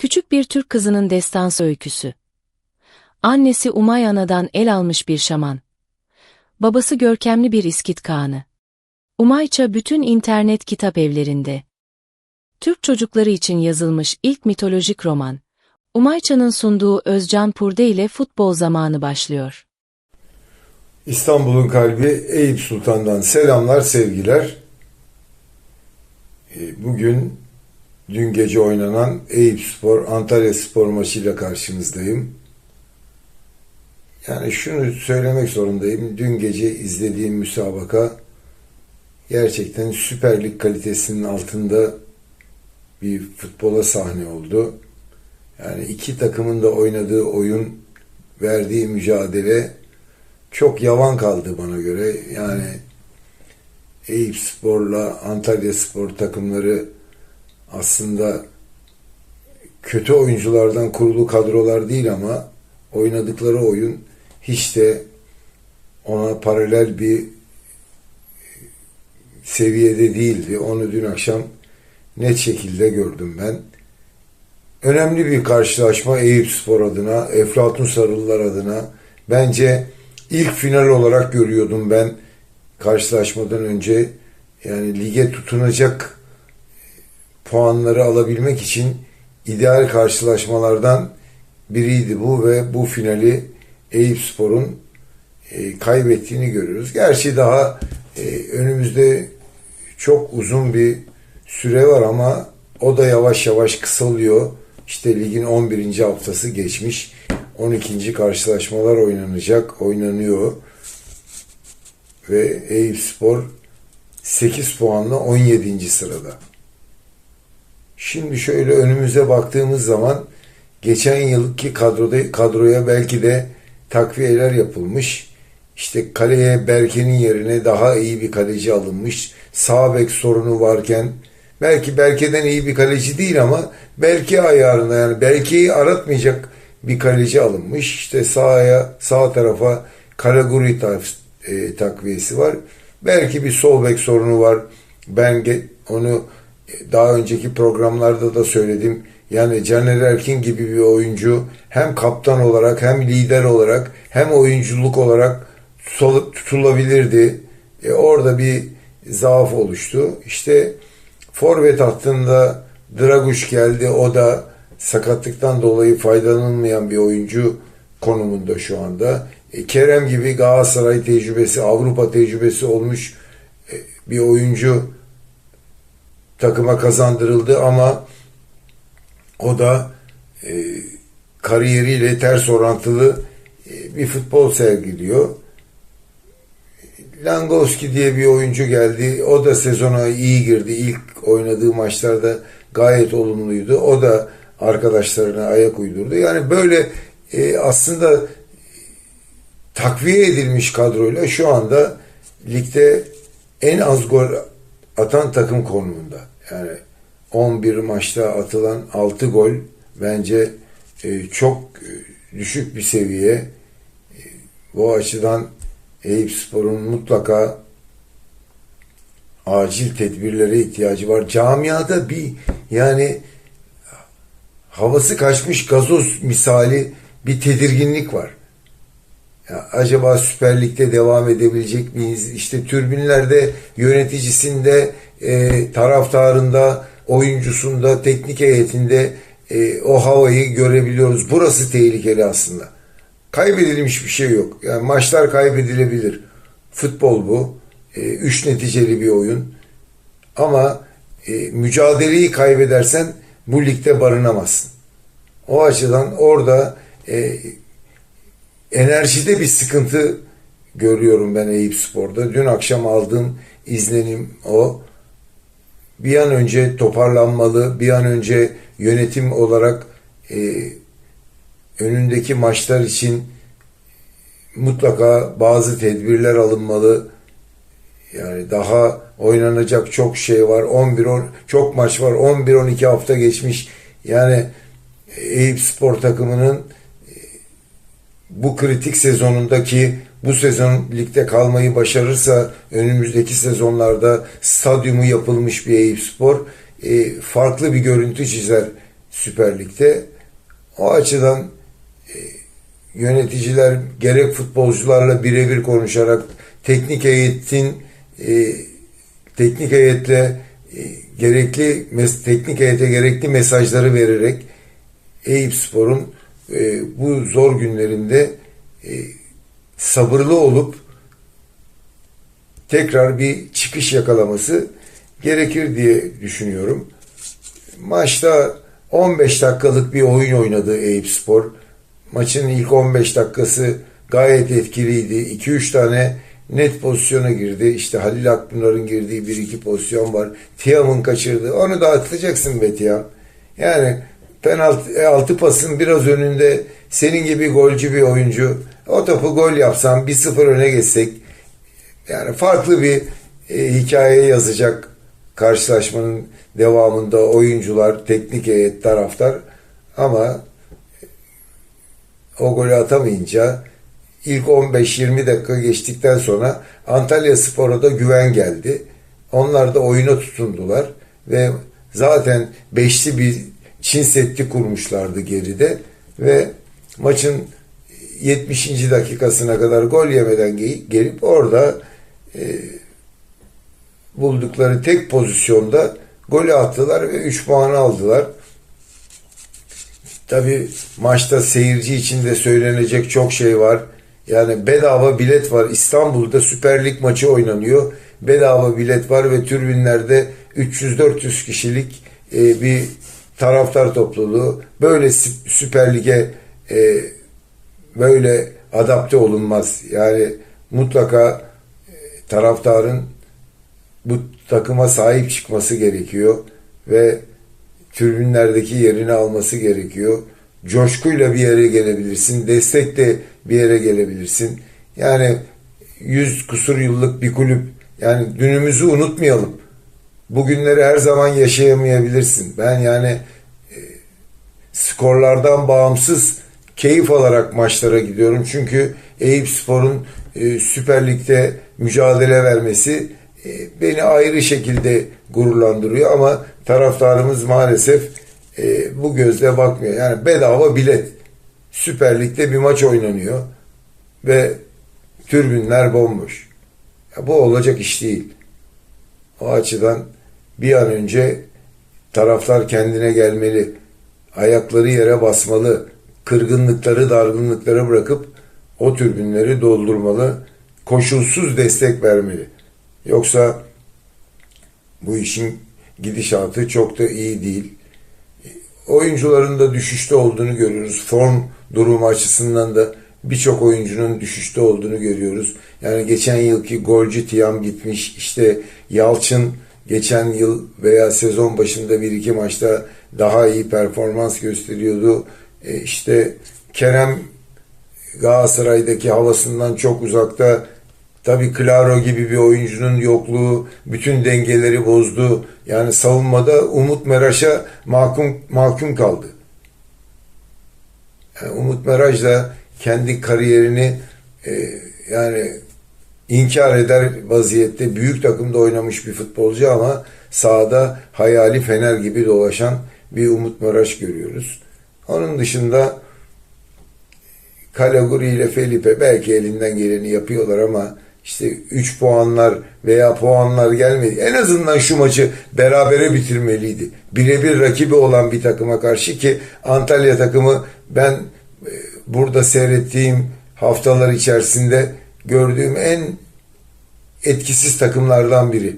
Küçük bir Türk kızının destansı öyküsü. Annesi Umay Ana'dan el almış bir şaman. Babası görkemli bir İskit Kağanı. Umayça bütün internet kitap evlerinde. Türk çocukları için yazılmış ilk mitolojik roman. Umayça'nın sunduğu Özcan Purde ile futbol zamanı başlıyor. İstanbul'un kalbi Eyüp Sultan'dan selamlar, sevgiler. E, Bugün dün gece oynanan Eyüp Spor, Antalya Spor maçıyla karşınızdayım. Yani şunu söylemek zorundayım. Dün gece izlediğim müsabaka gerçekten Süper Lig kalitesinin altında bir futbola sahne oldu. Yani iki takımın da oynadığı oyun, verdiği mücadele çok yavan kaldı bana göre. Yani Eyüp Spor'la Antalya Spor takımları aslında kötü oyunculardan kurulu kadrolar değil ama oynadıkları oyun hiç de ona paralel bir seviyede değildi. Onu dün akşam net şekilde gördüm ben. Önemli bir karşılaşma Eyüp Spor adına, Eflatun Sarılılar adına. Bence ilk final olarak görüyordum ben karşılaşmadan önce. Yani lige tutunacak puanları alabilmek için ideal karşılaşmalardan biriydi bu ve bu finali Eyüp Spor'un e, kaybettiğini görüyoruz. Gerçi daha e, önümüzde çok uzun bir süre var ama o da yavaş yavaş kısalıyor. İşte ligin 11. haftası geçmiş. 12. karşılaşmalar oynanacak, oynanıyor. Ve Eyüp Spor 8 puanla 17. sırada. Şimdi şöyle önümüze baktığımız zaman geçen yılki kadroda, kadroya belki de takviyeler yapılmış. İşte kaleye Berke'nin yerine daha iyi bir kaleci alınmış. Sağ bek sorunu varken belki Berke'den iyi bir kaleci değil ama Berke ayarında yani Berke'yi aratmayacak bir kaleci alınmış. İşte sağa sağ tarafa Karaguri e, takviyesi var. Belki bir sol bek sorunu var. Ben onu daha önceki programlarda da söyledim. Yani Caner Erkin gibi bir oyuncu hem kaptan olarak hem lider olarak hem oyunculuk olarak tutulabilirdi. E orada bir zaaf oluştu. İşte forvet hattında Draguş geldi. O da sakatlıktan dolayı faydalanılmayan bir oyuncu konumunda şu anda. E, Kerem gibi Galatasaray tecrübesi, Avrupa tecrübesi olmuş e, bir oyuncu takıma kazandırıldı ama o da e, kariyeriyle ters orantılı e, bir futbol sergiliyor. Langowski diye bir oyuncu geldi. O da sezona iyi girdi. İlk oynadığı maçlarda gayet olumluydu. O da arkadaşlarına ayak uydurdu. Yani böyle e, aslında takviye edilmiş kadroyla şu anda ligde en az gol atan takım konumunda. Yani 11 maçta atılan 6 gol bence e, çok e, düşük bir seviye. E, bu açıdan Eyüp Spor'un mutlaka acil tedbirlere ihtiyacı var. Camiada bir yani havası kaçmış gazoz misali bir tedirginlik var. Ya acaba Süper Lig'de devam edebilecek miyiz? İşte türbinlerde yöneticisinde, e, taraftarında, oyuncusunda, teknik heyetinde e, o havayı görebiliyoruz. Burası tehlikeli aslında. Kaybedilmiş bir şey yok. Yani maçlar kaybedilebilir. Futbol bu. E, üç neticeli bir oyun. Ama e, mücadeleyi kaybedersen bu ligde barınamazsın. O açıdan orada e, enerjide bir sıkıntı görüyorum ben Eyüp Spor'da. Dün akşam aldığım izlenim o. Bir an önce toparlanmalı, bir an önce yönetim olarak e, önündeki maçlar için mutlaka bazı tedbirler alınmalı. Yani daha oynanacak çok şey var. 11 10, çok maç var. 11 12 hafta geçmiş. Yani Eyüp Spor takımının bu kritik sezonundaki bu sezon ligde kalmayı başarırsa önümüzdeki sezonlarda stadyumu yapılmış bir Eyüp Spor e, farklı bir görüntü çizer Süper Lig'de. O açıdan e, yöneticiler gerek futbolcularla birebir konuşarak teknik heyetin e, teknik heyetle e, gerekli mes- teknik heyete gerekli mesajları vererek Eyüp Spor'un e, bu zor günlerinde e, sabırlı olup tekrar bir çıkış yakalaması gerekir diye düşünüyorum. Maçta 15 dakikalık bir oyun oynadı Eyüp Spor. Maçın ilk 15 dakikası gayet etkiliydi. 2-3 tane net pozisyona girdi. İşte Halil Akpınar'ın girdiği bir iki pozisyon var. Tiam'ın kaçırdığı. Onu da atacaksın be Tiam. Yani penaltı e, altı pasın biraz önünde senin gibi golcü bir oyuncu. O topu gol yapsan 1-0 öne geçsek yani farklı bir e, hikaye yazacak karşılaşmanın devamında oyuncular, teknik heyet, taraftar ama o golü atamayınca ilk 15-20 dakika geçtikten sonra Antalya Spor'a da güven geldi. Onlar da oyuna tutundular ve zaten beşli bir Çin Seddi kurmuşlardı geride ve maçın 70. dakikasına kadar gol yemeden ge- gelip orada e, buldukları tek pozisyonda golü attılar ve 3 puanı aldılar. Tabi maçta seyirci için de söylenecek çok şey var. Yani bedava bilet var. İstanbul'da Süper Lig maçı oynanıyor. Bedava bilet var ve tribünlerde 300-400 kişilik e, bir taraftar topluluğu. Böyle Sü- Süper Lig'e e, böyle adapte olunmaz. Yani mutlaka e, taraftarın bu takıma sahip çıkması gerekiyor ve tribünlerdeki yerini alması gerekiyor. Coşkuyla bir yere gelebilirsin, destekle bir yere gelebilirsin. Yani yüz kusur yıllık bir kulüp. Yani dünümüzü unutmayalım. Bugünleri her zaman yaşayamayabilirsin. Ben yani e, skorlardan bağımsız keyif alarak maçlara gidiyorum. Çünkü Eyüp Spor'un e, Süper Lig'de mücadele vermesi e, beni ayrı şekilde gururlandırıyor ama taraftarımız maalesef e, bu gözle bakmıyor. Yani bedava bilet. Süper Lig'de bir maç oynanıyor ve türbünler bomboş. Ya bu olacak iş değil. O açıdan bir an önce taraftar kendine gelmeli. Ayakları yere basmalı. Kırgınlıkları, dargınlıkları bırakıp o türbünleri doldurmalı. Koşulsuz destek vermeli. Yoksa bu işin gidişatı çok da iyi değil. Oyuncuların da düşüşte olduğunu görüyoruz. Form durumu açısından da birçok oyuncunun düşüşte olduğunu görüyoruz. Yani geçen yılki golcü Tiam gitmiş. İşte Yalçın geçen yıl veya sezon başında bir iki maçta daha iyi performans gösteriyordu. E işte Kerem Galatasaray'daki havasından çok uzakta. Tabii Claro gibi bir oyuncunun yokluğu bütün dengeleri bozdu. Yani savunmada Umut Meraş'a mahkum, mahkum kaldı. Yani Umut Meraş da kendi kariyerini e, yani inkar eder vaziyette büyük takımda oynamış bir futbolcu ama sahada hayali fener gibi dolaşan bir Umut Meraş görüyoruz. Onun dışında Kalaguri ile Felipe belki elinden geleni yapıyorlar ama işte 3 puanlar veya puanlar gelmedi. En azından şu maçı berabere bitirmeliydi. Birebir rakibi olan bir takıma karşı ki Antalya takımı ben e, burada seyrettiğim haftalar içerisinde gördüğüm en etkisiz takımlardan biri.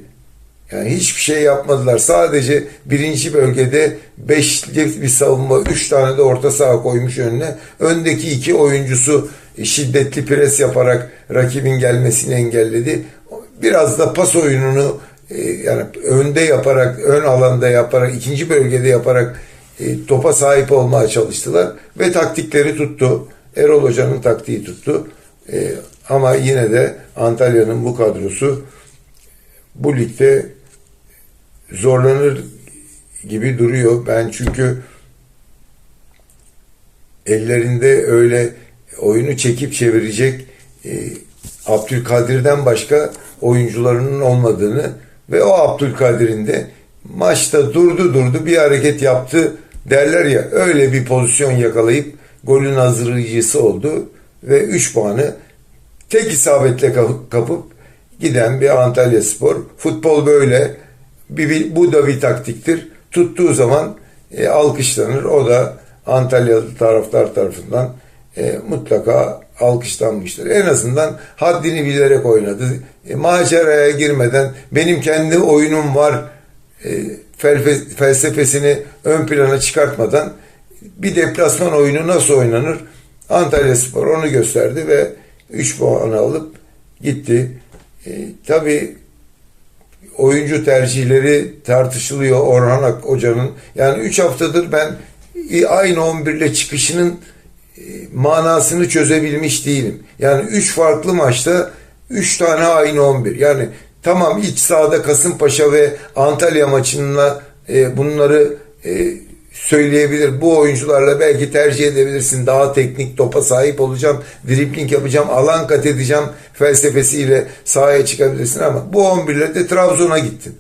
Yani hiçbir şey yapmadılar. Sadece birinci bölgede beşli bir savunma, üç tane de orta saha koymuş önüne. Öndeki iki oyuncusu şiddetli pres yaparak rakibin gelmesini engelledi. Biraz da pas oyununu e, yani önde yaparak, ön alanda yaparak, ikinci bölgede yaparak e, topa sahip olmaya çalıştılar ve taktikleri tuttu. Erol Hoca'nın taktiği tuttu. Ama yine de Antalya'nın bu kadrosu bu ligde zorlanır gibi duruyor. Ben çünkü ellerinde öyle oyunu çekip çevirecek e, Abdülkadir'den başka oyuncularının olmadığını ve o Abdülkadir'in de maçta durdu durdu bir hareket yaptı derler ya öyle bir pozisyon yakalayıp golün hazırlayıcısı oldu ve 3 puanı tek isabetle kapıp, giden bir Antalya Spor. Futbol böyle. Bir, bir- bu da bir taktiktir. Tuttuğu zaman e, alkışlanır. O da Antalyalı taraftar tarafından e, mutlaka alkışlanmıştır. En azından haddini bilerek oynadı. E, maceraya girmeden benim kendi oyunum var e, felsefesini ön plana çıkartmadan bir deplasman oyunu nasıl oynanır? Antalya Spor onu gösterdi ve 3 puanı alıp gitti. E, tabii oyuncu tercihleri tartışılıyor Orhan Ak Hoca'nın. Yani 3 haftadır ben aynı 11 ile çıkışının e, manasını çözebilmiş değilim. Yani 3 farklı maçta 3 tane aynı 11. Yani tamam iç sahada Kasımpaşa ve Antalya maçında e, bunları e, söyleyebilir. Bu oyuncularla belki tercih edebilirsin. Daha teknik topa sahip olacağım. Dribling yapacağım. Alan kat edeceğim felsefesiyle sahaya çıkabilirsin ama bu 11 ile de Trabzon'a gittin.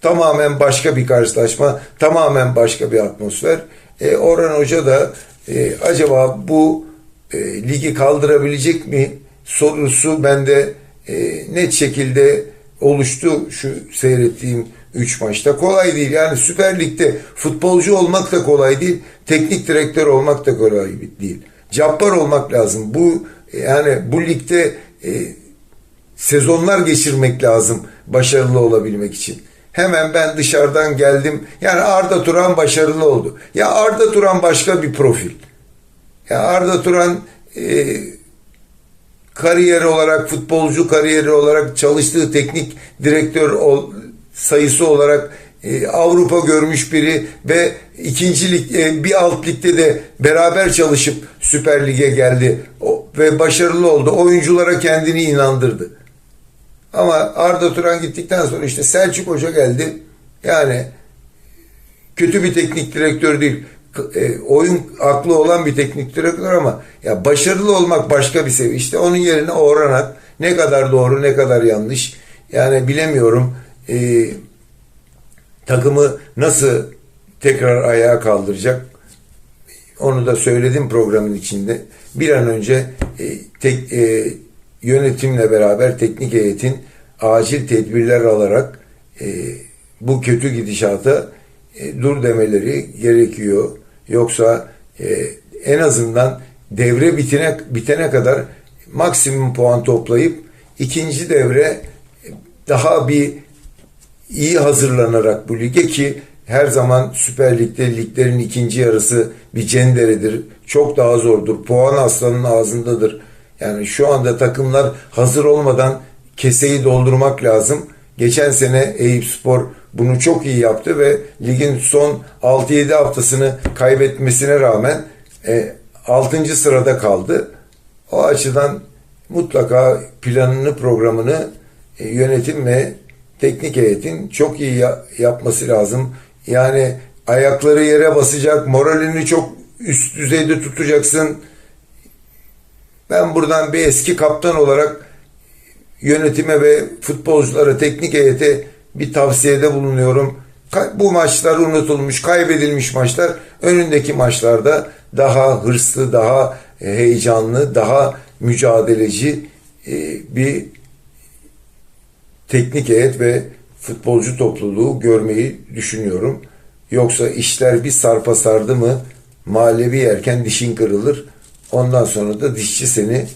Tamamen başka bir karşılaşma. Tamamen başka bir atmosfer. E, Orhan Hoca da e, acaba bu e, ligi kaldırabilecek mi sorusu bende e, net şekilde oluştu şu seyrettiğim 3 maçta. Kolay değil. Yani Süper Lig'de futbolcu olmak da kolay değil. Teknik direktör olmak da kolay değil. Cabbar olmak lazım. Bu yani bu ligde e, sezonlar geçirmek lazım başarılı olabilmek için. Hemen ben dışarıdan geldim. Yani Arda Turan başarılı oldu. Ya Arda Turan başka bir profil. Ya Arda Turan e, kariyeri olarak, futbolcu kariyeri olarak çalıştığı teknik direktör ol, sayısı olarak e, Avrupa görmüş biri ve ikinci lig, e, bir alt ligde de beraber çalışıp Süper Lig'e geldi ve başarılı oldu. Oyunculara kendini inandırdı. Ama Arda Turan gittikten sonra işte Selçuk Hoca geldi. Yani kötü bir teknik direktör değil. E, oyun aklı olan bir teknik direktör ama ya başarılı olmak başka bir seviye. İşte onun yerine Orhan ne kadar doğru ne kadar yanlış yani bilemiyorum. E, takımı nasıl tekrar ayağa kaldıracak? Onu da söyledim programın içinde. Bir an önce e, tek e, yönetimle beraber teknik heyetin acil tedbirler alarak e, bu kötü gidişata e, dur demeleri gerekiyor. Yoksa e, en azından devre bitene bitene kadar maksimum puan toplayıp ikinci devre daha bir iyi hazırlanarak bu lige ki her zaman Süper Lig'de liglerin ikinci yarısı bir cenderedir. Çok daha zordur. Puan aslanın ağzındadır. Yani şu anda takımlar hazır olmadan keseyi doldurmak lazım. Geçen sene Eyüp Spor bunu çok iyi yaptı ve ligin son 6-7 haftasını kaybetmesine rağmen e, 6. sırada kaldı. O açıdan mutlaka planını, programını e, yönetim ve teknik heyetin çok iyi ya- yapması lazım. Yani ayakları yere basacak, moralini çok üst düzeyde tutacaksın. Ben buradan bir eski kaptan olarak yönetime ve futbolculara, teknik heyete bir tavsiyede bulunuyorum. Bu maçlar unutulmuş, kaybedilmiş maçlar önündeki maçlarda daha hırslı, daha heyecanlı, daha mücadeleci e, bir teknik heyet ve futbolcu topluluğu görmeyi düşünüyorum. Yoksa işler bir sarpa sardı mı mahallevi yerken dişin kırılır. Ondan sonra da dişçi seni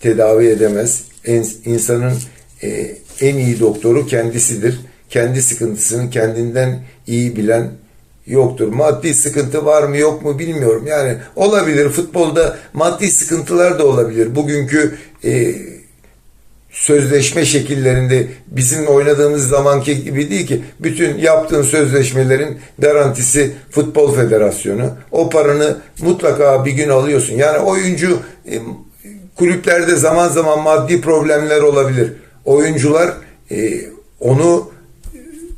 tedavi edemez. En, insanın e, en iyi doktoru kendisidir. Kendi sıkıntısını kendinden iyi bilen yoktur. Maddi sıkıntı var mı yok mu bilmiyorum. Yani olabilir. Futbolda maddi sıkıntılar da olabilir. Bugünkü e, sözleşme şekillerinde bizim oynadığımız zamanki gibi değil ki bütün yaptığın sözleşmelerin garantisi Futbol Federasyonu. O paranı mutlaka bir gün alıyorsun. Yani oyuncu e, kulüplerde zaman zaman maddi problemler olabilir. Oyuncular e, onu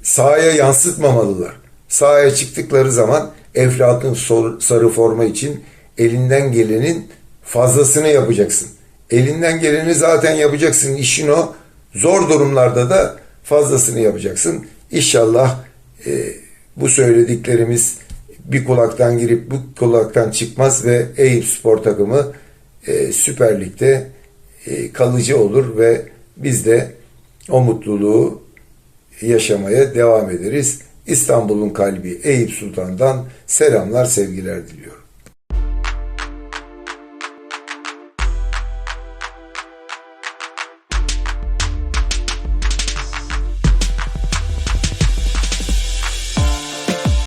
sahaya yansıtmamalılar. Sahaya çıktıkları zaman Eflatun sor- sarı forma için elinden gelenin fazlasını yapacaksın. Elinden geleni zaten yapacaksın. İşin o. Zor durumlarda da fazlasını yapacaksın. İnşallah e, bu söylediklerimiz bir kulaktan girip bu kulaktan çıkmaz ve Eyüp Spor takımı e, Süper Lig'de e, kalıcı olur ve biz de o mutluluğu yaşamaya devam ederiz. İstanbul'un kalbi Eyüp Sultan'dan selamlar, sevgiler diliyorum.